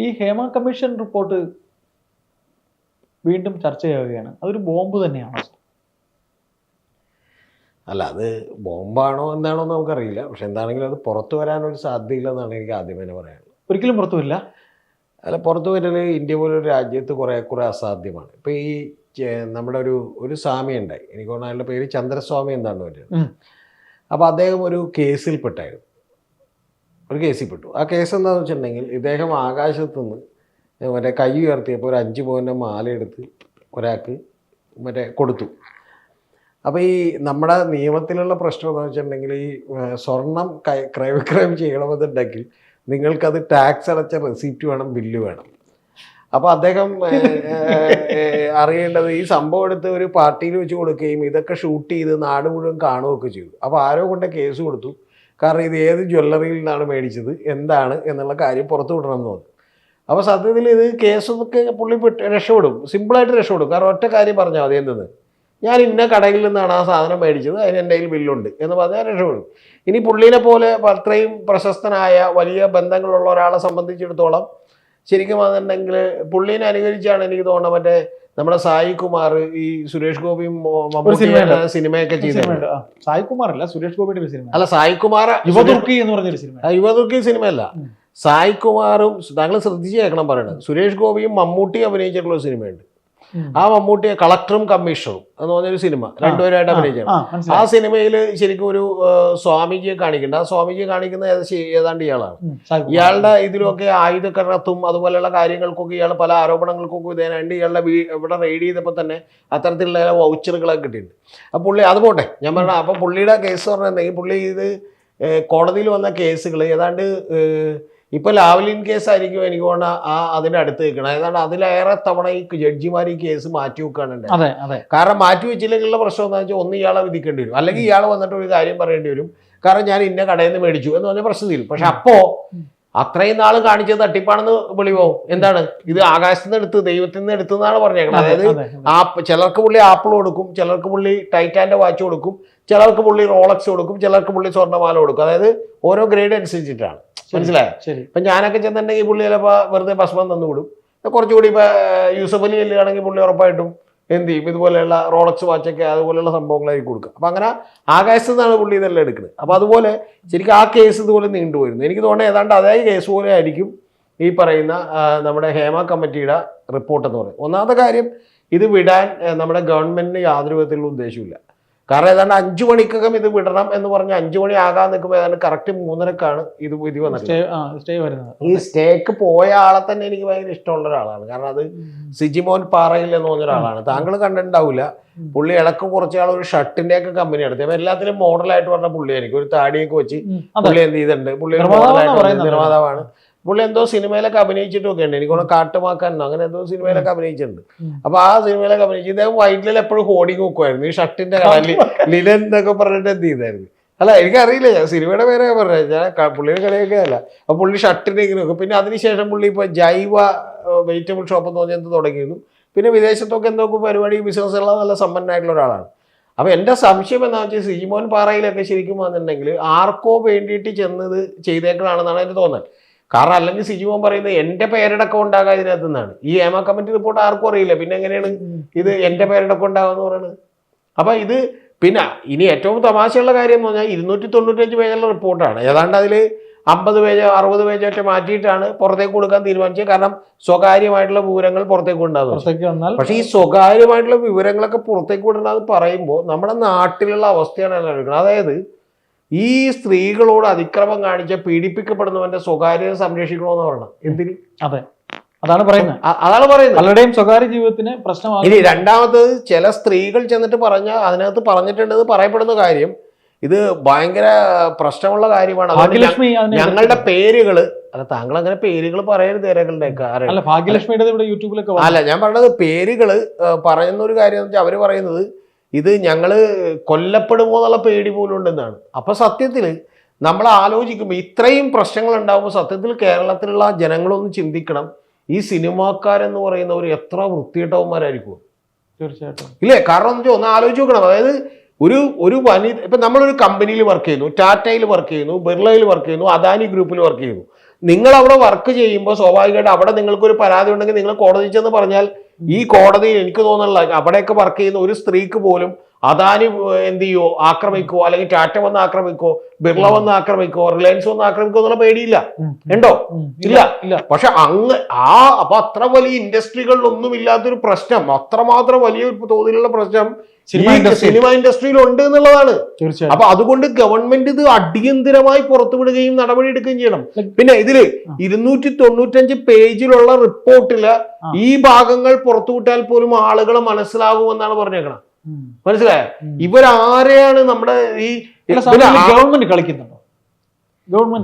ഈ Hema commission report വീണ്ടും ചർച്ച ചെയ്യുകയാണ്. അതൊരു ബോംബ് തന്നെയാണ്. അല്ല അത് ബോംബാണോ എന്താണോ എന്ന് നമുക്കറിയില്ല. പക്ഷെ എന്താണെങ്കിലും അത് പുറത്തു വരാനൊരു സാധ്യതയില്ലെന്നാണ് എനിക്ക് ആദ്യം തന്നെ പറയാനുള്ളത്. ഒരിക്കലും പുറത്തു വരില്ല. അല്ല പുറത്തു വരൽ ഇന്ത്യ പോലൊരു രാജ്യത്ത് കുറേ കുറെ അസാധ്യമാണ്. ഇപ്പോൾ ഈ നമ്മുടെ ഒരു ഒരു സ്വാമി ഉണ്ടായി. എനിക്ക് തോന്നുന്നു അയാളുടെ പേര് ചന്ദ്രസ്വാമി എന്താണ് ഉം. അപ്പോൾ അദ്ദേഹം ഒരു കേസിൽപ്പെട്ടായിരുന്നു. ഒരു കേസിൽ പെട്ടു ആ കേസ് എന്താണെന്ന് വെച്ചിട്ടുണ്ടെങ്കിൽ ഇദ്ദേഹം ആകാശത്തു നിന്ന് മറ്റേ കൈ ഉയർത്തിയപ്പോൾ ഒരു അഞ്ച് പവന്റെ മാലയെടുത്ത് ഒരാൾക്ക് മറ്റേ കൊടുത്തു. അപ്പോൾ ഈ നമ്മുടെ നിയമത്തിലുള്ള പ്രശ്നം എന്താണെന്ന് വെച്ചിട്ടുണ്ടെങ്കിൽ ഈ സ്വർണം ക്രയവിക്രയം ചെയ്യണമെന്നുണ്ടെങ്കിൽ നിങ്ങൾക്കത് ടാക്സ് അടച്ച റെസിപ്റ്റ് വേണം ബില്ല് വേണം. അപ്പോൾ അദ്ദേഹം അറിയേണ്ടത് ഈ സംഭവം എടുത്ത് ഒരു പാർട്ടിയിൽ വെച്ച് കൊടുക്കുകയും ഇതൊക്കെ ഷൂട്ട് ചെയ്ത് നാട് മുഴുവൻ കാണുകയൊക്കെ ചെയ്തു. അപ്പോൾ ആരോ കൊണ്ട് കേസ് കൊടുത്തു. കാരണം ഇത് ഏത് ജ്വല്ലറിയിൽ നിന്നാണ് മേടിച്ചത് എന്താണ് എന്നുള്ള കാര്യം പുറത്തു വിടണം എന്ന് തോന്നി അപ്പോൾ സത്യത്തിൽ ഇത് കേസൊക്കെ പുള്ളി രക്ഷപ്പെടും. സിമ്പിളായിട്ട് രക്ഷപ്പെടും. കാരണം ഒറ്റ കാര്യം പറഞ്ഞാൽ മതി എന്തെന്ന്? ഞാൻ ഇന്ന കടയിൽ നിന്നാണ് ആ സാധനം മേടിച്ചത് അതിന് എന്റെ കയ്യിൽ ബില്ലുണ്ട് എന്ന് പറഞ്ഞാൽ രക്ഷപ്പെടും. ഇനി പുള്ളീനെ പോലെ അത്രയും പ്രശസ്തനായ വലിയ ബന്ധങ്ങളുള്ള ഒരാളെ സംബന്ധിച്ചിടത്തോളം ശരിക്കും അതുണ്ടെങ്കിൽ പുള്ളീനെ അനുകരിച്ചാണ് എനിക്ക് തോന്നുന്നത് മറ്റേ നമ്മുടെ സായി കുമാർ ഈ സുരേഷ് ഗോപിയും മമ്മൂട്ടിയുടെ സിനിമയൊക്കെ ചെയ്തിട്ടുണ്ട്. സായി കുമാർ അല്ല സുരേഷ് ഗോപിയുടെ സിനിമ അല്ല സായി കുമാർ യുവതുർക്കി എന്ന് പറഞ്ഞൊരു സിനിമ യുവതുർക്കി സിനിമയല്ല. സായി കുമാറും താങ്കൾ ശ്രദ്ധിച്ചു കേൾക്കണം പറയണത് സുരേഷ് ഗോപിയും മമ്മൂട്ടിയും അഭിനയിച്ചിട്ടുള്ള ഒരു സിനിമയുണ്ട്. ആ മമ്മൂട്ടിയെ കളക്ടറും കമ്മീഷണറും എന്ന് പറഞ്ഞൊരു സിനിമ രണ്ടുപേരായിട്ട് അഭിനയിച്ചു ആ, സിനിമയിൽ ശരിക്കും ഒരു സ്വാമിജിയെ കാണിക്കുന്നുണ്ട്. ആ സ്വാമിജിയെ കാണിക്കുന്ന ഏതാണ്ട് ഇയാളാണ്. ഇയാളുടെ ഇതിലൊക്കെ ആയുധക്കരണത്തും അതുപോലെയുള്ള കാര്യങ്ങൾക്കൊക്കെ ഇയാൾ പല ആരോപണങ്ങൾക്കൊക്കെ വിധേയനായിട്ട് ഇയാളുടെ ഇവിടെ റെയ്ഡ് ചെയ്തപ്പോൾ തന്നെ അത്തരത്തിലുള്ള വൗച്ചറുകളൊക്കെ കിട്ടിയിട്ടുണ്ട്. അപ്പോൾ പുള്ളി അത് പോട്ടെ. ഞാൻ പറഞ്ഞ അപ്പോൾ പുള്ളിയുടെ കേസ് പറഞ്ഞിട്ടുണ്ടെങ്കിൽ പുള്ളി ഇത് കോടതിയിൽ വന്ന കേസുകൾ ഏതാണ്ട് ഇപ്പോൾ ലാവലിൻ കേസായിരിക്കും എനിക്ക് തോന്നുന്ന ആ അതിന്റെ അടുത്ത് നിൽക്കണം ഏതാണ്ട് അതിലേറെ തവണ ഈ ജഡ്ജിമാർ ഈ കേസ് മാറ്റി അതെ കാരണം മാറ്റി വെച്ചില്ലെങ്കിലുള്ള പ്രശ്നം എന്താണെന്ന് വെച്ചാൽ ഒന്ന് ഇയാളെ വിധിക്കേണ്ടി വരും. അല്ലെങ്കിൽ ഇയാൾ വന്നിട്ട് ഒരു കാര്യം പറയേണ്ടി വരും. കാരണം ഞാൻ ഇന്ന കടയിൽ നിന്ന് മേടിച്ചു എന്ന് പറഞ്ഞ പ്രശ്നം തീരും പക്ഷെ അപ്പോ അത്രയും നാൾ കാണിച്ചത് തട്ടിപ്പാണെന്ന് വിളിവോ? എന്താണ്? ഇത് ആകാശത്തു നിന്ന് എടുത്ത് ദൈവത്തിൽ നിന്ന് എടുത്തു എന്നാണ് പറഞ്ഞേക്കുന്നത് അതെ, അതായത് അതെ, അതെ. ആ ചിലർക്ക് പുള്ളി ആപ്പിൾ കൊടുക്കും ചിലർക്ക് പുള്ളി ടൈറ്റാന്റെ വാച്ച് കൊടുക്കും. ചിലർക്ക് പുള്ളി റോളക്സ് കൊടുക്കും ചിലർക്ക് പുള്ളി സ്വർണമാല കൊടുക്കും. അതായത് ഓരോ ഗ്രേഡ് അനുസരിച്ചിട്ടാണ്. മനസ്സിലായോ? ശരി. ഇപ്പം ഞാനൊക്കെ ചെന്നിട്ടുണ്ടെങ്കിൽ പുള്ളി ചിലപ്പോൾ വെറുതെ ഭക്ഷണം തന്നു വിടും. കുറച്ചുകൂടി ഇപ്പോൾ യൂസഫ് അലി ചെല്ലുകയാണെങ്കിൽ പുള്ളി ഉറപ്പായിട്ടും എന്ത് ചെയ്യും? ഇതുപോലെയുള്ള റോളക്സ് വാച്ചൊക്കെ അതുപോലെയുള്ള സംഭവങ്ങളായി കൊടുക്കുക. അപ്പം അങ്ങനെ ആകാശത്ത് നിന്നാണ് പുള്ളി ഇതെല്ലാം എടുക്കുന്നത്. അപ്പോൾ അതുപോലെ ശരിക്കും ആ കേസ് ഇതുപോലെ നീണ്ടുപോയിരുന്നു. എനിക്ക് തോന്നുന്നത് ഏതാണ്ട് അതേ കേസ് പോലെ ആയിരിക്കും ഈ പറയുന്ന നമ്മുടെ ഹേമ കമ്മിറ്റിയുടെ റിപ്പോർട്ട് എന്ന് പറയുന്നത്. ഒന്നാമത്തെ കാര്യം ഇത് വിടാൻ നമ്മുടെ ഗവൺമെന്റിന് യാതൊരു വിധത്തിലുള്ള ഉദ്ദേശമില്ല കാരണം ഏതാണ്ട് അഞ്ചു മണിക്കകം ഇത് വിടണം എന്ന് പറഞ്ഞ അഞ്ചു മണി ആകാൻ നിൽക്കുമ്പോൾ ഏതാണ്ട് കറക്റ്റ് മൂന്നരക്കാണ് ഇത് വിധി വന്നത് ഈ സ്റ്റേക്ക് പോയ ആളെ തന്നെ എനിക്ക് ഭയങ്കര ഇഷ്ടമുള്ള ഒരാളാണ്. കാരണം അത് സിജിമോൻ പാറയിൽ എന്ന് പറഞ്ഞ ഒരാളാണ്. താങ്കൾ കണ്ടിട്ടുണ്ടാവില്ല. പുള്ളി ഇടയ്ക്ക് കുറച്ച് ആൾ ഒരു ഷർട്ടിന്റെ ഒക്കെ കമ്പനി നടത്തി. അപ്പൊ എല്ലാത്തിലും മോഡലായിട്ട് പറഞ്ഞ പുള്ളിയായിരിക്കും ഒരു താടിയൊക്കെ വെച്ച് പുള്ളി എന്ത് ചെയ്തിട്ടുണ്ട്? പുള്ളി ഒരു മോഡലായിട്ട് പറയുന്നത്. നിർമ്മാതാവാണ്. പുള്ളി എന്തോ സിനിമയിലൊക്കെ അഭിനയിച്ചിട്ടൊക്കെ ഉണ്ട് എനിക്ക് തോന്നുന്നു കാട്ടുമാക്കാനോ അങ്ങനെ എന്തോ സിനിമയിലൊക്കെ അഭിനയിച്ചിട്ടുണ്ട്. അപ്പൊ ആ സിനിമയിലൊക്കെ അഭിനയിച്ചു ഇദ്ദേഹം വൈറ്റിൽ എപ്പോഴും ഹോർഡിങ് വെക്കുമായിരുന്നു ഈ ഷർട്ടിന്റെ കളറിൽ ലിനൻ എന്നൊക്കെ പറഞ്ഞിട്ട് എന്ത് ചെയ്തായിരുന്നു. അല്ല എനിക്കറിയില്ല. ഞാൻ സിനിമയുടെ പേരെ പറഞ്ഞത്. ഞാൻ പുള്ളിയുടെ കളിയൊക്കെ അല്ല. അപ്പൊ പുള്ളി ഷർട്ടിന്റെ ഇങ്ങനെ വെക്കും. പിന്നെ അതിനുശേഷം പുള്ളി ഇപ്പൊ ജൈവ വെജിറ്റബിൾ ഷോപ്പ് എന്ന് പറഞ്ഞാൽ എന്ത് തുടങ്ങിയിരുന്നു. പിന്നെ വിദേശത്തൊക്കെ എന്തൊക്കെ പരിപാടി ബിസിനസ് ഉള്ള നല്ല സമ്പന്നനായിട്ടുള്ള ഒരാളാണ്. അപ്പൊ എന്റെ സംശയം എന്താ വെച്ചാൽ സീമോൻ പാറയിലൊക്കെ ശരിക്കും വന്നിട്ടുണ്ടെങ്കിൽ ആർക്കോ വേണ്ടിയിട്ട് ചെന്നത് ചെയ്തേക്കണാണെന്നാണ് എനിക്ക് തോന്നുന്നത് കാരണം അല്ലെങ്കിൽ സിജിമോൻ പറയുന്നത് എന്റെ പേരടക്കം ഉണ്ടാകാം ഇതിനകത്ത് നിന്നാണ്. ഈ ഏമ കമ്മിറ്റി റിപ്പോർട്ട് ആർക്കും അറിയില്ല. പിന്നെ എങ്ങനെയാണ് ഇത് എന്റെ പേരടക്കം ഉണ്ടാകാന്ന് പറയുന്നത് അപ്പം ഇത് പിന്നെ ഇനി ഏറ്റവും തമാശയുള്ള കാര്യം എന്ന് പറഞ്ഞാൽ ഇരുന്നൂറ്റി തൊണ്ണൂറ്റഞ്ച് പേജുള്ള റിപ്പോർട്ടാണ് ഏതാണ്ട് അതിൽ അമ്പത് പേജ് അറുപത് പേജൊക്കെ മാറ്റിയിട്ടാണ് പുറത്തേക്ക് കൊടുക്കാൻ തീരുമാനിച്ചത്. കാരണം സ്വകാര്യമായിട്ടുള്ള വിവരങ്ങൾ പുറത്തേക്ക് ഉണ്ടാകും പക്ഷേ ഈ സ്വകാര്യമായിട്ടുള്ള വിവരങ്ങളൊക്കെ പുറത്തേക്ക് വിടണമെന്ന് പറയുമ്പോൾ നമ്മുടെ നാട്ടിലുള്ള അവസ്ഥയാണ് എല്ലാവരും അതായത് ഈ സ്ത്രീകളോട് അതിക്രമം കാണിച്ച പീഡിപ്പിക്കപ്പെടുന്നവന്റെ സ്വകാര്യത സംരക്ഷിക്കണമെന്ന് പറയണം. എന്തിന്? അതെ. അതാണ് പറയുന്നത്. അതാണ് പറയുന്നത്. പലരുടെയും സ്വകാര്യ ജീവിതത്തിന് പ്രശ്നമാണ് ഇനി രണ്ടാമത്തത് ചില സ്ത്രീകൾ ചെന്നിട്ട് പറഞ്ഞ അതിനകത്ത് പറഞ്ഞിട്ടുണ്ടെന്ന് പറയപ്പെടുന്ന കാര്യം ഇത് ഭയങ്കര പ്രശ്നമുള്ള കാര്യമാണ്. ഞങ്ങളുടെ പേരുകൾ അല്ല താങ്കൾ അങ്ങനെ പേരുകൾ പറയരുത് ഇരകളുടെയൊക്കെ കാരണം അല്ല ഭാഗ്യലക്ഷ്മിയുടെ ഇവിടെ യൂട്യൂബിലൊക്കെ. അല്ല ഞാൻ പറഞ്ഞത് പേരുകൾ പറയുന്ന ഒരു കാര്യം എന്ന് വെച്ചാൽ അവർ പറയുന്നത് ഇത് ഞങ്ങൾ കൊല്ലപ്പെടുമോ എന്നുള്ള പേടി പോലും ഉണ്ടെന്നാണ്. അപ്പോൾ സത്യത്തിൽ നമ്മൾ ആലോചിക്കുമ്പോൾ ഇത്രയും പ്രശ്നങ്ങൾ ഉണ്ടാകുമ്പോൾ സത്യത്തിൽ കേരളത്തിലുള്ള ജനങ്ങളൊന്ന് ചിന്തിക്കണം. ഈ സിനിമാക്കാരെന്ന് പറയുന്നവർ എത്ര വൃത്തിയിട്ടവന്മാരായിരിക്കും തീർച്ചയായിട്ടും. ഇല്ലേ? കാരണം എന്ന് വെച്ചാൽ ഒന്ന് ആലോചിച്ച് നോക്കണം. അതായത് ഒരു ഒരു വനി ഇപ്പം നമ്മളൊരു കമ്പനിയിൽ വർക്ക് ചെയ്യുന്നു ടാറ്റയിൽ വർക്ക് ചെയ്യുന്നു ബിർളയിൽ വർക്ക് ചെയ്യുന്നു അദാനി ഗ്രൂപ്പിൽ വർക്ക് ചെയ്യുന്നു. നിങ്ങൾ അവിടെ വർക്ക് ചെയ്യുമ്പോൾ സ്വാഭാവികമായിട്ട് അവിടെ നിങ്ങൾക്കൊരു പരാതി ഉണ്ടെങ്കിൽ നിങ്ങൾ കോടതി ചെന്ന് പറഞ്ഞാൽ ഈ കോടതിയിൽ എനിക്ക് തോന്നുന്നില്ല. അവിടെയൊക്കെ വർക്ക് ചെയ്യുന്ന ഒരു സ്ത്രീക്ക് പോലും അദാനി എന്ത് ചെയ്യോ? ആക്രമിക്കോ? അല്ലെങ്കിൽ ടാറ്റ വന്ന് ആക്രമിക്കോ? ബിർള വന്ന് ആക്രമിക്കോ? റിലയൻസ് വന്ന് ആക്രമിക്കോ എന്നുള്ള പേടിയില്ല. ഉണ്ടോ? ഇല്ല. ഇല്ല. പക്ഷെ അങ്ങ് ആ അപ്പൊ അത്ര വലിയ ഇൻഡസ്ട്രികളിലൊന്നും ഇല്ലാത്തൊരു പ്രശ്നം അത്രമാത്രം വലിയ തോതിലുള്ള പ്രശ്നം സിനിമ ഇൻഡസ്ട്രി സിനിമ ഇൻഡസ്ട്രിയിൽ ഉണ്ട് എന്നുള്ളതാണ്. തീർച്ചയായും അപ്പൊ അതുകൊണ്ട് ഗവൺമെന്റ് ഇത് അടിയന്തിരമായി പുറത്തുവിടുകയും നടപടി എടുക്കുകയും ചെയ്യണം പിന്നെ ഇതിൽ. ഇരുന്നൂറ്റി തൊണ്ണൂറ്റഞ്ച് പേജിലുള്ള റിപ്പോർട്ടിൽ ഈ ഭാഗങ്ങൾ പുറത്തുവിട്ടാൽ പോലും ആളുകൾ മനസ്സിലാകുമെന്നാണ് പറഞ്ഞേക്കണം. മനസ്സിലായോ. ഇവരാരെയാണ് നമ്മുടെ ഈ ഗവൺമെന്റ് കളിക്കുന്നുണ്ടോ?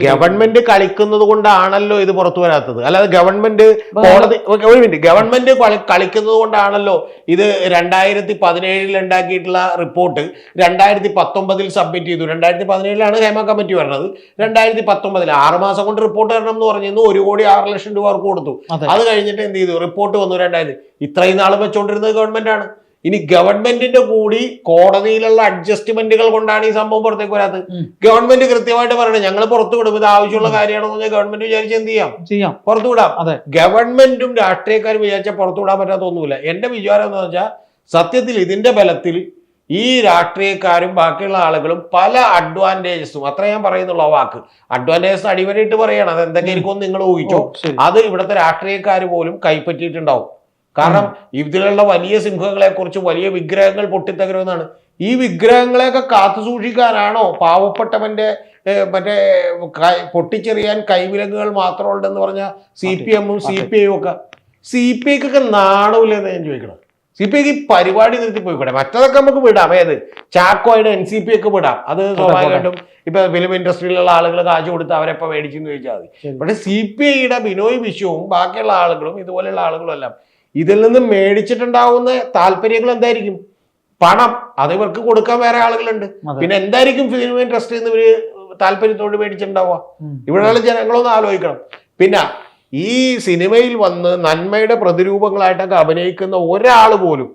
ഗവൺമെന്റ് കളിക്കുന്നത് കൊണ്ടാണല്ലോ ഇത് പുറത്തു വരാത്തത്. അല്ലാതെ ഗവൺമെന്റ് കോടതി ഒരു മിനിറ്റ്. ഗവൺമെന്റ് കളി- കളിക്കുന്നത് കൊണ്ടാണല്ലോ ഇത് രണ്ടായിരത്തി പതിനേഴിൽ ഉണ്ടാക്കിയിട്ടുള്ള റിപ്പോർട്ട് രണ്ടായിരത്തി പത്തൊമ്പതിൽ സബ്മിറ്റ് ചെയ്തു. രണ്ടായിരത്തി പതിനേഴിലാണ് ഹേമ കമ്മിറ്റി വരുന്നത് രണ്ടായിരത്തി പത്തൊമ്പതിൽ ആറ് മാസം കൊണ്ട് റിപ്പോർട്ട് തരണം എന്ന് പറഞ്ഞിരുന്നു. ഒരു കോടി ആറ് ലക്ഷം രൂപ അവർക്ക് കൊടുത്തു. അത്. കഴിഞ്ഞിട്ട് എന്ത് ചെയ്തു? റിപ്പോർട്ട് വന്നു രണ്ടായിരത്തി ഇത്രയും നാൾ വെച്ചുകൊണ്ടിരുന്നത് ഗവൺമെന്റ് ആണ്. ഇനി ഗവൺമെന്റിന്റെ കൂടി കോടതിയിലുള്ള അഡ്ജസ്റ്റ്മെന്റുകൾ കൊണ്ടാണ് ഈ സംഭവം പുറത്തേക്ക് വരാത്തത്. ഗവൺമെന്റ് കൃത്യമായിട്ട് പറയണം ഞങ്ങൾ പുറത്തു വിടും. ഇത് ആവശ്യമുള്ള കാര്യമാണെന്ന് പറഞ്ഞാൽ ഗവൺമെന്റ് വിചാരിച്ച് എന്ത് ചെയ്യാം? ചെയ്യാം. പുറത്തു വിടാം. അതെ. ഗവൺമെന്റും രാഷ്ട്രീയക്കാരും വിചാരിച്ചാൽ പുറത്തു വിടാൻ പറ്റാത്തൊന്നുമില്ല എന്റെ വിചാരം എന്ന് വെച്ചാൽ സത്യത്തിൽ ഇതിന്റെ ബലത്തിൽ ഈ രാഷ്ട്രീയക്കാരും ബാക്കിയുള്ള ആളുകളും പല അഡ്വാന്റേജസും അത്ര ഞാൻ പറയുന്നുള്ള വാക്ക്. അഡ്വാന്റേജസ് അടിവരയിട്ട് പറയണം. അത് എന്തെങ്കിലും നിങ്ങൾ ഊഹിച്ചോ. അത് ഇവിടുത്തെ രാഷ്ട്രീയക്കാർ പോലും കൈപ്പറ്റിയിട്ടുണ്ടാവും. കാരണം ഇതിലുള്ള വലിയ സിംഹങ്ങളെ കുറിച്ച് വലിയ വിഗ്രഹങ്ങൾ പൊട്ടിത്തകരുമെന്നാണ്. ഈ വിഗ്രഹങ്ങളെയൊക്കെ കാത്തു സൂക്ഷിക്കാനാണോ പാവപ്പെട്ടവന്റെ മറ്റേ പൊട്ടിച്ചെറിയാൻ കൈവിലങ്ങുകൾ മാത്രം ഉണ്ടെന്ന് പറഞ്ഞ സി പി എമ്മും സി പി ഐയും ഒക്കെ? സി പി ഐക്കൊക്കെ നാണമില്ലെന്ന് ഞാൻ ചോദിക്കണം സി പി ഐക്ക് ഈ പരിപാടി നിർത്തി പോയിക്കൂടെ മറ്റതൊക്കെ നമുക്ക് വിടാം. ഏത്? ചാക്കോയുടെ എൻ സി പി ഒക്കെ വിടാം. അത് സ്വാഭാവികമായിട്ടും ഇപ്പൊ ഫിലിം ഇൻഡസ്ട്രിയിലുള്ള ആളുകൾ കാശ് കൊടുത്ത് അവരെപ്പോ മേടിച്ചെന്ന് ചോദിച്ചാൽ മതി. പക്ഷെ സി പി ഐയുടെ ബിനോയ് വിശ്വവും ബാക്കിയുള്ള ആളുകളും ഇതുപോലെയുള്ള ആളുകളും എല്ലാം ഇതിൽ നിന്ന് മേടിച്ചിട്ടുണ്ടാവുന്ന താല്പര്യങ്ങൾ എന്തായിരിക്കും? പണം. അത് ഇവർക്ക് കൊടുക്കാൻ വേറെ ആളുകളുണ്ട്. പിന്നെ എന്തായിരിക്കും ഫിലിം ഇൻഡസ്ട്രിയിൽ നിന്ന് ഇവർ താല്പര്യത്തോട് മേടിച്ചിട്ടുണ്ടാവുക. ഇവിടെയുള്ള ജനങ്ങളൊന്ന് ആലോചിക്കണം. പിന്നെ ഈ സിനിമയിൽ വന്ന് നന്മയുടെ പ്രതിരൂപങ്ങളായിട്ടൊക്കെ അഭിനയിക്കുന്ന ഒരാൾ പോലും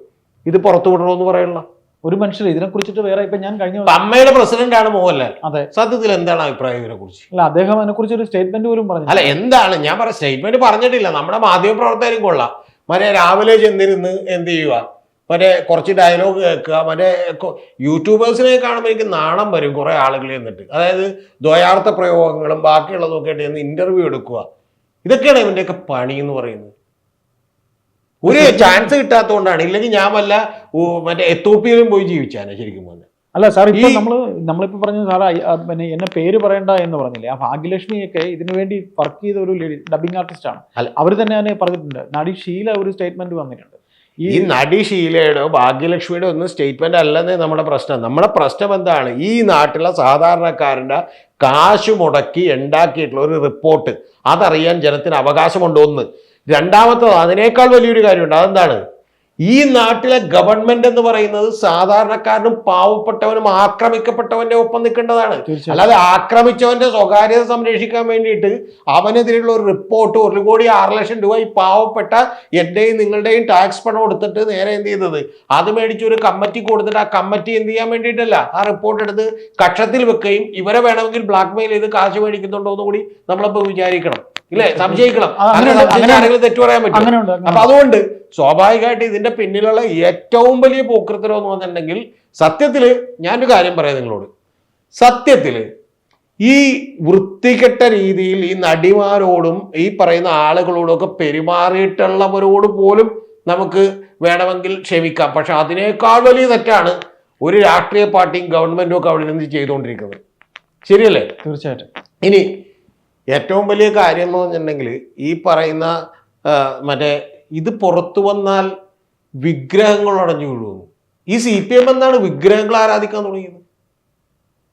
ഇത് പുറത്തു വിടണമെന്ന് പറയുള്ള ഒരു മനുഷ്യർ ഇതിനെ കുറിച്ചിട്ട് വേറെ ഇപ്പൊ ഞാൻ കഴിഞ്ഞ അമ്മയുടെ പ്രസിഡന്റ് ആണ് മോഹൻലാൽ. അതെ. സത്യത്തിൽ എന്താണ് അഭിപ്രായം ഇതിനെ കുറിച്ച്? അല്ല അദ്ദേഹം അതിനെ കുറിച്ച് ഒരു സ്റ്റേറ്റ്മെന്റ് പോലും പറഞ്ഞു അല്ല എന്താണ്? ഞാൻ പറഞ്ഞ സ്റ്റേറ്റ്മെന്റ് പറഞ്ഞിട്ടില്ല. നമ്മുടെ മാധ്യമ പ്രവർത്തകരും കൊള്ളാം. മറ്റേ രാവിലെ ചെന്നിരുന്ന് എന്ത് ചെയ്യുക? മറ്റേ കുറച്ച് ഡയലോഗ് കേൾക്കുക. മറ്റേ യൂട്യൂബേഴ്സിനെ കാണുമ്പോൾ എനിക്ക് നാണം വരും കുറേ ആളുകൾ എന്നിട്ട്. അതായത് ദ്വയാർത്ഥ പ്രയോഗങ്ങളും ബാക്കിയുള്ളതൊക്കെ ആയിട്ട് ചെന്ന് ഇന്റർവ്യൂ എടുക്കുക. ഇതൊക്കെയാണ് ഇവന്റെയൊക്കെ പണി എന്ന് പറയുന്നത്. ഒരു ചാൻസ് കിട്ടാത്തതുകൊണ്ടാണ്. ഇല്ലെങ്കിൽ ഞാൻ വല്ല മറ്റേ എത്തോപ്പിയിലും പോയി ജീവിച്ചാണ് ശരിക്കും അല്ല സാർ ഇപ്പൊ നമ്മൾ നമ്മൾ നമ്മളിപ്പോ പറഞ്ഞ സാർ പിന്നെ എന്നെ പേര് പറയണ്ട എന്ന് പറഞ്ഞില്ലേ? ആ ഭാഗ്യലക്ഷ്മിയൊക്കെ ഇതിനു വേണ്ടി വർക്ക് ചെയ്ത ഒരു ഡബിങ് ആർട്ടിസ്റ്റ് ആണ്. അവർ തന്നെ അതിനെ പറഞ്ഞിട്ടുണ്ട്. നടി ഷീല ഒരു സ്റ്റേറ്റ്മെന്റ് വന്നിട്ടുണ്ട്. ഈ ഈ നടി ഷീലയുടെയോ ഭാഗ്യലക്ഷ്മിയുടെ ഒന്നും സ്റ്റേറ്റ്മെന്റ് അല്ലെന്നേ നമ്മുടെ പ്രശ്നം. നമ്മുടെ പ്രശ്നം എന്താണ്? ഈ നാട്ടിലെ സാധാരണക്കാരന്റെ കാശ് മുടക്കി ഉണ്ടാക്കിയിട്ടുള്ള ഒരു റിപ്പോർട്ട് അതറിയാൻ ജനത്തിന് അവകാശമുണ്ടോ ഒന്ന് രണ്ടാമത്തത് അതിനേക്കാൾ വലിയൊരു കാര്യമുണ്ട്. അതെന്താണ്? ഈ നാട്ടിലെ ഗവൺമെന്റ് എന്ന് പറയുന്നത് സാധാരണക്കാരനും പാവപ്പെട്ടവനും ആക്രമിക്കപ്പെട്ടവന്റെ ഒപ്പം നിൽക്കേണ്ടതാണ്. അല്ലാതെ ആക്രമിച്ചവന്റെ സ്വകാര്യത സംരക്ഷിക്കാൻ വേണ്ടിയിട്ട് അവനെതിരെയുള്ള ഒരു റിപ്പോർട്ട് ഒരു കോടി ആറ് ലക്ഷം രൂപ ഈ പാവപ്പെട്ട എന്റെയും നിങ്ങളുടെയും ടാക്സ് പണം എടുത്തിട്ട് നേരെ എന്ത് ചെയ്തത്? അത് മേടിച്ച് ഒരു കമ്മിറ്റി കൊടുത്തിട്ട് ആ കമ്മിറ്റി എന്ത് ചെയ്യാൻ വേണ്ടിയിട്ടല്ല? ആ റിപ്പോർട്ട് എടുത്ത് കക്ഷത്തിൽ വെക്കുകയും ഇവരെ വേണമെങ്കിൽ ബ്ലാക്ക് മെയിൽ ചെയ്ത് കാശ് മേടിക്കുന്നുണ്ടോ എന്ന് കൂടി നമ്മളിപ്പോ വിചാരിക്കണം. ഇല്ലേ? സംശയിക്കണം. തെറ്റു പറയാൻ പറ്റും അപ്പൊ അതുകൊണ്ട് സ്വാഭാവികമായിട്ട് ഇതിന്റെ പിന്നിലുള്ള ഏറ്റവും വലിയ പോക്കൃത്തരം എന്ന് പറഞ്ഞിട്ടുണ്ടെങ്കിൽ സത്യത്തിൽ ഞാനൊരു കാര്യം പറയാം നിങ്ങളോട്. സത്യത്തിൽ ഈ വൃത്തികെട്ട രീതിയിൽ ഈ നടിമാരോടും ഈ പറയുന്ന ആളുകളോടും ഒക്കെ പെരുമാറിയിട്ടുള്ളവരോട് പോലും നമുക്ക് വേണമെങ്കിൽ ക്ഷമിക്കാം. പക്ഷെ അതിനേക്കാൾ വലിയ തെറ്റാണ് ഒരു രാഷ്ട്രീയ പാർട്ടിയും ഗവൺമെന്റും ഒക്കെ അവിടെ നിന്ന് ചെയ്തുകൊണ്ടിരിക്കുന്നത്. ശരിയല്ലേ? തീർച്ചയായിട്ടും. ഇനി ഏറ്റവും വലിയ കാര്യം എന്ന് പറഞ്ഞിട്ടുണ്ടെങ്കിൽ ഈ പറയുന്ന മറ്റേ ഇത് പുറത്തു വന്നാൽ വിഗ്രഹങ്ങൾ അടഞ്ഞു വീഴുന്നു. ഈ സി പി എം എന്നാണ് വിഗ്രഹങ്ങൾ ആരാധിക്കാൻ തുടങ്ങിയത്.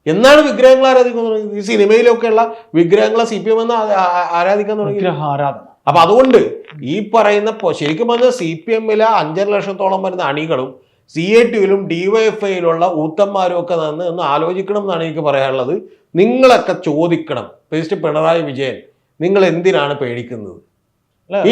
എന്നാണ് വിഗ്രഹങ്ങൾ ആരാധിക്കാൻ തുടങ്ങിയത്? ഈ സിനിമയിലൊക്കെയുള്ള വിഗ്രഹങ്ങളെ സി പി എം എന്ന് ആരാധിക്കാൻ തുടങ്ങി ആരാധന അപ്പൊ അതുകൊണ്ട് ഈ പറയുന്ന ശരിക്കും പറഞ്ഞാൽ സി പി എമ്മിലെ അഞ്ചര ലക്ഷത്തോളം വരുന്ന അണികളും സി എ ടിയിലും ഡി ഡിവൈഎഫ്ഐയിലുള്ള ഊത്തന്മാരും ഒക്കെ നിന്ന് ഒന്ന് ആലോചിക്കണം എന്നാണ് എനിക്ക് പറയാനുള്ളത്. നിങ്ങളൊക്കെ ചോദിക്കണം. പ്രസിഡന്റ് പിണറായി വിജയൻ നിങ്ങൾ എന്തിനാണ് പേടിക്കുന്നത്?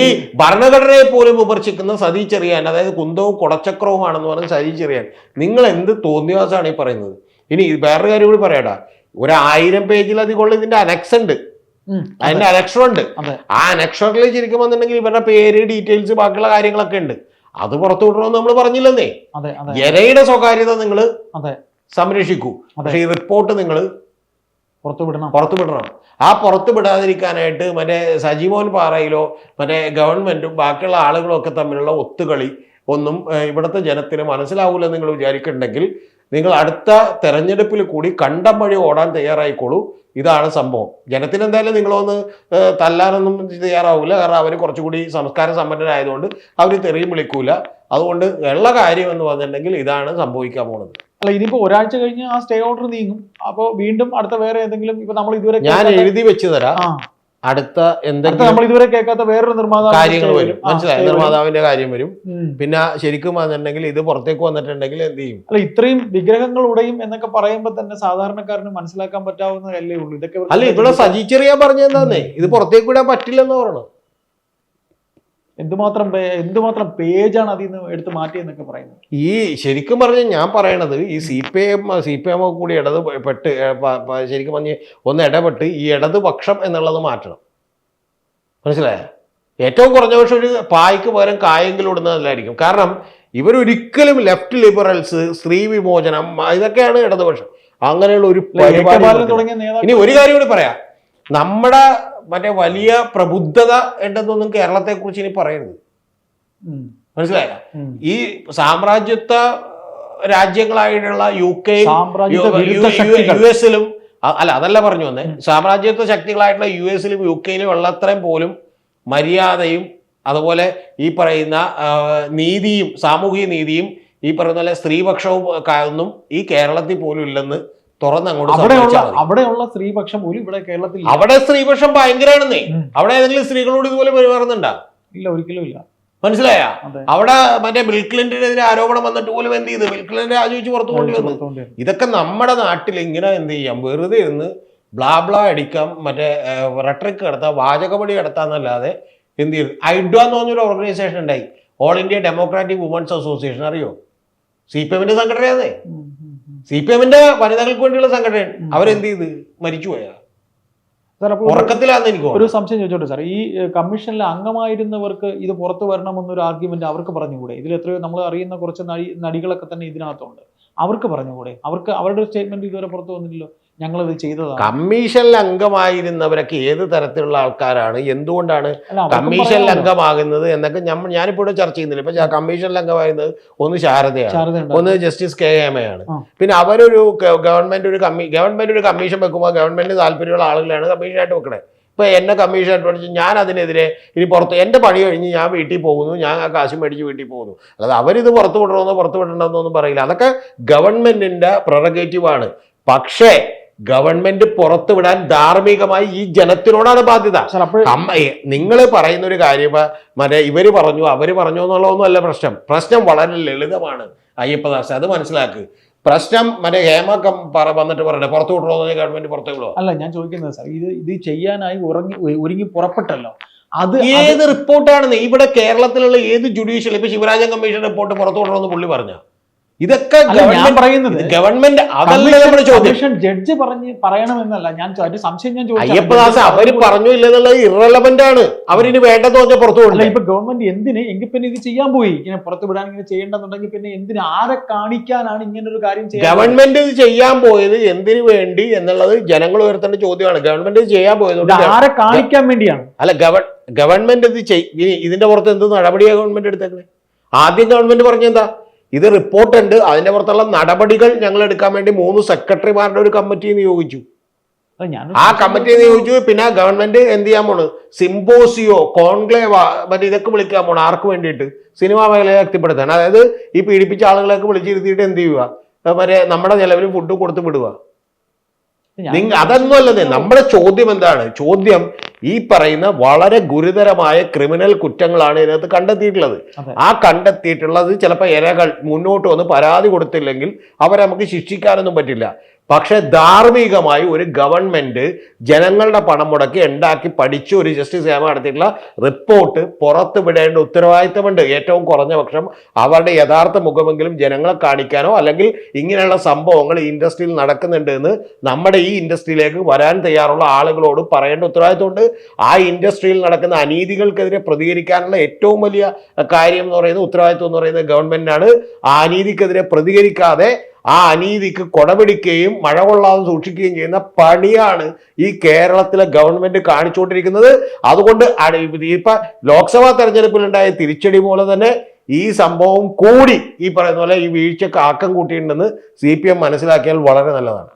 ഈ ഭരണഘടനയെ പോലും വിമർശിക്കുന്ന സതി ചെറിയാൻ അതായത് കുന്തവും കുടച്ചക്രവുമാണെന്ന് പറഞ്ഞ സതി ചെറിയാൻ നിങ്ങൾ എന്ത് തോന്നിയാസാണ് ഈ പറയുന്നത്? ഇനി വേറൊരു കാര്യം കൂടി പറയടാ ഒരു ആയിരം പേജിലധികമുള്ള ഇതിന്റെ അനക്സ് ഉണ്ട്. അതിന്റെ അനക്ഷറുണ്ട് ആ അനക്ഷറിൽ ശരിക്കും വന്നിട്ടുണ്ടെങ്കിൽ ഇവരുടെ പേര് ഡീറ്റെയിൽസ് ബാക്കിയുള്ള കാര്യങ്ങളൊക്കെ ഉണ്ട്. അത് പുറത്തു വിടണമെന്ന് നമ്മൾ പറഞ്ഞില്ലെന്നേ ജനയുടെ സ്വകാര്യത നിങ്ങൾ സംരക്ഷിക്കൂ. പക്ഷെ ഈ റിപ്പോർട്ട് നിങ്ങൾ പുറത്തുവിടണം. പുറത്തുവിടണം. ആ പുറത്തു വിടാതിരിക്കാനായിട്ട് മറ്റേ സജിമോൻ പാറയിലോ മറ്റേ ഗവൺമെന്റും ബാക്കിയുള്ള ആളുകളും ഒക്കെ തമ്മിലുള്ള ഒത്തുകളി ഒന്നും ഇവിടുത്തെ ജനത്തിന് മനസ്സിലാവൂലെന്ന് നിങ്ങൾ വിചാരിക്കുന്നുണ്ടെങ്കിൽ നിങ്ങൾ അടുത്ത തെരഞ്ഞെടുപ്പിൽ കൂടി കണ്ടം വഴി ഓടാൻ തയ്യാറായിക്കോളൂ. ഇതാണ് സംഭവം. ജനത്തിന് എന്തായാലും നിങ്ങളൊന്ന് തല്ലാനൊന്നും തയ്യാറാവില്ല. കാരണം അവർ കുറച്ചുകൂടി സംസ്കാര സമ്പന്നരായതുകൊണ്ട് അവർ തെറിയും വിളിക്കൂല. അതുകൊണ്ട് ഉള്ള കാര്യം എന്ന് പറഞ്ഞിട്ടുണ്ടെങ്കിൽ ഇതാണ് സംഭവിക്കാൻ പോകുന്നത് അല്ല ഇനിയിപ്പോ ഒരാഴ്ച കഴിഞ്ഞ് ആ സ്റ്റേ ഓർഡർ നീങ്ങും. അപ്പോൾ വീണ്ടും അടുത്ത വേറെ ഏതെങ്കിലും ഇപ്പൊ നമ്മൾ ഇതുവരെ ഞാൻ എഴുതി വെച്ച് തരാം. അടുത്ത എന്തെങ്കിലും നമ്മൾ ഇതുവരെ കേൾക്കാത്ത വേറൊരു നിർമ്മാതാവ് കാര്യങ്ങൾ വരും. മനസ്സിലായി? നിർമ്മാതാവിന്റെ കാര്യം വരും. പിന്നെ ശരിക്കും വന്നിട്ടുണ്ടെങ്കിൽ ഇത് പുറത്തേക്ക് വന്നിട്ടുണ്ടെങ്കിൽ എന്ത് ചെയ്യും? അല്ല ഇത്രയും വിഗ്രഹങ്ങൾ ഉടയും എന്നൊക്കെ പറയുമ്പോൾ തന്നെ സാധാരണക്കാരന് മനസ്സിലാക്കാൻ പറ്റാവുന്നതല്ലേ ഉള്ളൂ. ഇതൊക്കെ അല്ല ഇവിടെ സജി ചെറിയ പറഞ്ഞെന്താന്നേ ഇത് പുറത്തേക്ക് വിടാൻ പറ്റില്ലെന്ന് പറയണം. എന്തുമാത്രം എന്തുമാത്രം പേജാണ് അതിൽ നിന്ന് എടുത്ത് മാറ്റിയെന്നൊക്കെ പറയുന്നത്. ഈ ശരിക്കും പറഞ്ഞ ഞാൻ പറയണത് ഈ C P M C P M കൂടി ഇടത് പെട്ട് ശരിക്കും പറഞ്ഞ് ഒന്ന് ഇടപെട്ട് ഈ ഇടതുപക്ഷം എന്നുള്ളത് മാറ്റണം. മനസ്സിലായ? ഏറ്റവും കുറഞ്ഞ പക്ഷം ഒരു പായ്ക്ക് പകരം കായെങ്കിലും ഇടുന്നതല്ലായിരിക്കും കാരണം ഇവരൊരിക്കലും ലെഫ്റ്റ് ലിബറൽസ് സ്ത്രീ വിമോചനം ഇതൊക്കെയാണ് ഇടതുപക്ഷം അങ്ങനെയുള്ള ഒരു പരിപാടി ഇനി ഒരു കാര്യം കൂടി പറയാം. നമ്മുടെ മറ്റേ വലിയ പ്രബുദ്ധത ഉണ്ടെന്നൊന്നും കേരളത്തെ കുറിച്ച് ഇനി പറയരുത്. മനസ്സിലായ? ഈ സാമ്രാജ്യത്വ രാജ്യങ്ങളായിട്ടുള്ള യു കെ യു എസിലും അല്ല അതല്ല പറഞ്ഞു വന്നേ. സാമ്രാജ്യത്വ ശക്തികളായിട്ടുള്ള യു എസിലും യു കെയിലും ഉള്ളത്രയും പോലും മര്യാദയും അതുപോലെ ഈ പറയുന്ന നീതിയും സാമൂഹിക നീതിയും ഈ പറയുന്ന പോലെ സ്ത്രീപക്ഷവും ഒന്നും ഈ കേരളത്തിൽ പോലും ഇല്ലെന്ന് തുറന്നങ്ങോട്ട് അവിടെയുള്ള അവിടെയുള്ള സ്ത്രീപക്ഷം ഒരു ഇവിടെ കേരളത്തിൽ അവിടെ സ്ത്രീപക്ഷം ഭയങ്കരമാണെന്നേ. അവിടെ ഏതെങ്കിലും സ്ത്രീകളോട് ഇതുപോലെ പെരുമാറുന്നുണ്ടാ? ഇല്ല ഒരിക്കലും ഇല്ല. മനസ്സിലായ? അവിടെ മറ്റേ ബിൽ ക്ലിന്റനെതിരെ ആരോപണം വന്നിട്ട് പോലും എന്ത് ചെയ്ത്? ബിൽ ക്ലിന്റൻ രാജിവെച്ച് പുറത്തു കൊണ്ടുവന്നു. ഇതൊക്കെ നമ്മുടെ നാട്ടിൽ ഇങ്ങനെ എന്ത് ചെയ്യാം? വെറുതെ ഇരുന്ന് ബ്ലാ ബ്ലാ അടിക്കാം മറ്റേ റെട്രിക് കിടത്താം വാചകപടി കിടത്താന്നല്ലാതെ എന്ത് ചെയ്തു? ഐഡ്വ എന്ന് പറഞ്ഞൊരു ഓർഗനൈസേഷൻ ഉണ്ടായി. All India democratic women's association അറിയോ? സി പി എമ്മിന്റെ ഉം. സി പി എമ്മിന്റെ വനിതകൾക്ക് വേണ്ടിയുള്ള സംഘടന. അവരെന്ത് ചെയ്ത്? മരിച്ചുപോയാ സാർ അപ്പോൾ ഒരു- സംശയം ചോദിച്ചോട്ടെ സാർ ഈ കമ്മീഷനിൽ അംഗമായിരുന്നവർക്ക് ഇത് പുറത്തു വരണമെന്നൊരു ആർഗ്യുമെന്റ് അവർക്ക് പറഞ്ഞുകൂടെ? ഇതിൽ എത്രയോ നമ്മൾ അറിയുന്ന കുറച്ച് നടി നടികളൊക്കെ തന്നെ ഇതിനകത്തുണ്ട്. അവർക്ക് പറഞ്ഞുകൂടെ? അവർക്ക് അവരുടെ സ്റ്റേറ്റ്മെന്റ് ഇതുവരെ പുറത്തു വന്നില്ലല്ലോ ഞങ്ങളിത് ചെയ്തതാണ്. കമ്മീഷനിൽ അംഗമായിരുന്നവരൊക്കെ ഏത് തരത്തിലുള്ള ആൾക്കാരാണ്? എന്തുകൊണ്ടാണ് കമ്മീഷനിൽ. അംഗമാകുന്നത് എന്നൊക്കെ ഞമ്മ ഞാനിപ്പോ ഇവിടെ ചർച്ച ചെയ്യുന്നില്ല. ഇപ്പൊ കമ്മീഷനിൽ അംഗമായിരുന്നത് ഒന്ന് ശാരദയാണ്. ഒന്ന് ജസ്റ്റിസ് കെ എം ആണ് പിന്നെ അവരൊരു ഗവൺമെന്റ് ഒരു കമ്മീ ഗവൺമെന്റ് ഒരു കമ്മീഷൻ വെക്കുമ്പോൾ ഗവൺമെന്റിന് താല്പര്യമുള്ള ആളുകളാണ് കമ്മീഷനായിട്ട് വെക്കണേ. ഇപ്പൊ എന്നെ കമ്മീഷനായിട്ട് പഠിച്ച് ഞാൻ അതിനെതിരെ ഇനി പുറത്ത് എന്റെ പണി കഴിഞ്ഞ് ഞാൻ വീട്ടിൽ പോകുന്നു ഞാൻ ആ കാശ് മേടിച്ച് വീട്ടിൽ പോകുന്നു. അല്ലാതെ അവരിത് പുറത്ത് വിടണമെന്നോ പുറത്ത് വിടണമെന്നോ ഒന്നും പറയില്ല. അതൊക്കെ ഗവൺമെന്റിന്റെ പ്രൊറഗേറ്റീവ് ആണ്. പക്ഷേ ഗവൺമെന്റ് പുറത്തുവിടാൻ ധാർമ്മികമായി ഈ ജനത്തിനോടാണ് ബാധ്യത. നിങ്ങൾ പറയുന്ന ഒരു കാര്യം മറ്റേ ഇവർ പറഞ്ഞു അവർ പറഞ്ഞു എന്നുള്ളതൊന്നും അല്ല പ്രശ്നം. പ്രശ്നം വളരെ ലളിതമാണ് അയ്യപ്പദാസ് അത് മനസ്സിലാക്ക്. പ്രശ്നം മറ്റേ ഹേമ പറ വന്നിട്ട് പറയട്ടെ പുറത്തു വിടണോ ഗവൺമെന്റ് പുറത്തു വിടുവോ? അല്ല ഞാൻ ചോദിക്കുന്നത് സാർ ഇത് ഇത് ചെയ്യാനായി ഉറങ്ങി ഒരുങ്ങി പുറപ്പെട്ടല്ലോ. അത് ഏത് റിപ്പോർട്ടാണ്? ഇവിടെ കേരളത്തിലുള്ള ഏത് ജുഡീഷ്യൽ ഇപ്പൊ ശിവരാജൻ കമ്മീഷൻ റിപ്പോർട്ട് പുറത്തു വിടണമെന്ന് പുള്ളി പറഞ്ഞ? ഇതൊക്കെ ഞാൻ പറയുന്നത് ഗവൺമെന്റ് അതല്ല നമ്മുടെ ചോദ്യം ജഡ്ജ് പറഞ്ഞ് പറയണമെന്നല്ല. ഞാൻ ഒരു സംശയം ഞാൻ ചോദിച്ചു അയ്യപ്പദാസ് അവർ പറഞ്ഞു ഇല്ലെന്നുള്ളത് ഇറലവന്റ് ആണ്. അവരിനി വേണ്ടെന്ന് പറഞ്ഞാൽ പുറത്തു അല്ല ഇപ്പൊ ഗവൺമെന്റ് എന്തിന് എങ്കിൽ പിന്നെ ഇത് ചെയ്യാൻ പോയി. ഇങ്ങനെ പുറത്തു വിടാൻ ഇങ്ങനെ ചെയ്യേണ്ടെന്നുണ്ടെങ്കിൽ പിന്നെ എന്തിന്? ആരെ കാണിക്കാനാണ് ഇങ്ങനെ ഒരു കാര്യം ഗവൺമെന്റ് ഇത് ചെയ്യാൻ പോയത് എന്തിനു വേണ്ടി എന്നുള്ളത് ജനങ്ങൾ ഉയർത്തേണ്ട ചോദ്യമാണ്. ഗവൺമെന്റ് ഇത് ചെയ്യാൻ പോയത് ആരെ കാണിക്കാൻ വേണ്ടിയാണ്? അല്ല ഗവൺ ഗവൺമെന്റ് ഇത് ഇതിന്റെ പുറത്ത് എന്ത് നടപടിയാണ് ഗവൺമെന്റ് എടുത്തേക്കുന്നത് ആദ്യം ഗവൺമെന്റ് പറഞ്ഞെന്താ? ഇത് റിപ്പോർട്ട് ഉണ്ട്. അതിന്റെ പുറത്തുള്ള നടപടികൾ ഞങ്ങൾ എടുക്കാൻ വേണ്ടി മൂന്ന് സെക്രട്ടറിമാരുടെ ഒരു കമ്മിറ്റി നിയോഗിച്ചു. ആ കമ്മിറ്റി നിയോഗിച്ചു. പിന്നെ ഗവൺമെന്റ് എന്ത് ചെയ്യാൻ പോണ്? സിംബോസിയോ കോൺക്ലേവ മറ്റേ ഇതൊക്കെ വിളിക്കാൻ പോണ്. ആർക്ക് വേണ്ടിയിട്ട്? സിനിമാ മേഖലയെ ശക്തിപ്പെടുത്താൻ. അതായത് ഈ പീഡിപ്പിച്ച ആളുകളൊക്കെ വിളിച്ചിരുത്തിയിട്ട് എന്ത് ചെയ്യുക? മറ്റേ നമ്മുടെ നിലവിൽ ഫുഡ് കൊടുത്തു വിടുക. നിങ്ങൾ അതൊന്നും അല്ലെന്നേ. നമ്മുടെ ചോദ്യം എന്താണ്? ചോദ്യം ഈ പറയുന്ന വളരെ ഗുരുതരമായ ക്രിമിനൽ കുറ്റങ്ങളാണ് ഇതിനകത്ത് കണ്ടെത്തിയിട്ടുള്ളത്. ആ കണ്ടെത്തിയിട്ടുള്ളത് ചിലപ്പോൾ ഇരകൾ മുന്നോട്ട് വന്ന് പരാതി കൊടുത്തില്ലെങ്കിൽ അവരെ നമുക്ക് ശിക്ഷിക്കാനൊന്നും പറ്റില്ല. പക്ഷെ ധാർമ്മികമായി ഒരു ഗവൺമെന്റ് ജനങ്ങളുടെ പണം മുടക്കി ഉണ്ടാക്കി പഠിച്ച് ഒരു ജസ്റ്റിസ് ഹേമ നടത്തിയിട്ടുള്ള റിപ്പോർട്ട് പുറത്ത് വിടേണ്ട ഉത്തരവാദിത്തമുണ്ട്. ഏറ്റവും കുറഞ്ഞ പക്ഷം അവരുടെ യഥാർത്ഥ മുഖമെങ്കിലും ജനങ്ങളെ കാണിക്കാനോ അല്ലെങ്കിൽ ഇങ്ങനെയുള്ള സംഭവങ്ങൾ ഈ ഇൻഡസ്ട്രിയിൽ നടക്കുന്നുണ്ട് എന്ന് നമ്മുടെ ഈ ഇൻഡസ്ട്രിയിലേക്ക് വരാൻ തയ്യാറുള്ള ആളുകളോട് പറയേണ്ട ഉത്തരവാദിത്തമുണ്ട്. ആ ഇൻഡസ്ട്രിയിൽ നടക്കുന്ന അനീതികൾക്കെതിരെ പ്രതികരിക്കാനുള്ള ഏറ്റവും വലിയ കാര്യം എന്ന് പറയുന്നത് ഉത്തരവാദിത്വം എന്ന് പറയുന്നത് ഗവൺമെന്റിനാണ്. ആ അനീതിക്കെതിരെ പ്രതികരിക്കാതെ ആ അനീതിക്ക് കൊടപിടിക്കുകയും മഴ കൊള്ളാതെ സൂക്ഷിക്കുകയും ചെയ്യുന്ന പണിയാണ് ഈ കേരളത്തിലെ ഗവൺമെന്റ് കാണിച്ചുകൊണ്ടിരിക്കുന്നത്. അതുകൊണ്ട് ഇപ്പൊ ലോക്സഭാ തെരഞ്ഞെടുപ്പിലുണ്ടായ തിരിച്ചടി പോലെ തന്നെ ഈ സംഭവം കൂടി ഈ പറയുന്ന പോലെ ഈ വീഴ്ചക്ക് ആക്കം കൂട്ടിയിട്ടുണ്ടെന്ന് സി പി എം മനസ്സിലാക്കിയാൽ വളരെ നല്ലതാണ്.